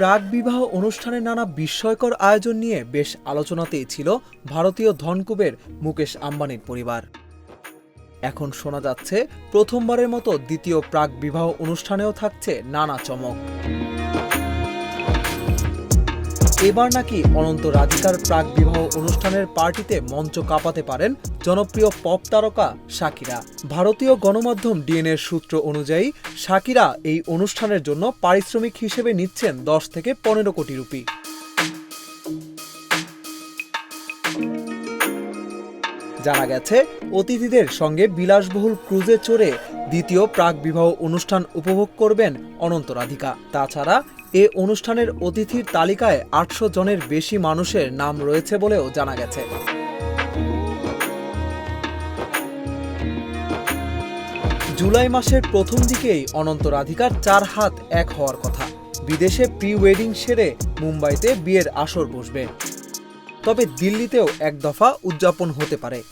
প্রাক বিবাহ অনুষ্ঠানের নানা বিস্ময়কর আয়োজন নিয়ে বেশ আলোচনাতেই ছিল ভারতীয় ধনকুবের মুকেশ আম্বানির পরিবার। এখন শোনা যাচ্ছে, প্রথমবারের মতো দ্বিতীয় প্রাক বিবাহ অনুষ্ঠানেও থাকছে নানা চমক। এবার নাকি অনন্ত রাধিকার প্রাক বিবাহ অনুষ্ঠানের পার্টিতে মঞ্চ কাঁপাতে পারেন জনপ্রিয় পপ তারকা শাকিরা। ভারতীয় গণমাধ্যম ডিএনএর সূত্র অনুযায়ী, শাকিরা এই অনুষ্ঠানের জন্য পারিশ্রমিক হিসেবে নিচ্ছেন দশ থেকে পনেরো কোটি রুপি। জানা গেছে, অতিথিদের সঙ্গে বিলাসবহুল ক্রুজে চড়ে দ্বিতীয় প্রাক বিবাহ অনুষ্ঠান উপভোগ করবেন অনন্ত রাধিকা। তাছাড়া এ অনুষ্ঠানের অতিথির তালিকায় আটশো জনের বেশি মানুষের নাম রয়েছে বলেও জানা গেছে। জুলাই মাসের প্রথম দিকেই অনন্ত রাধিকার চার হাত এক হওয়ার কথা। বিদেশে প্রি ওয়েডিং সেরে মুম্বাইতে বিয়ের আসর বসবে। তবে দিল্লিতেও এক দফা উদযাপন হতে পারে।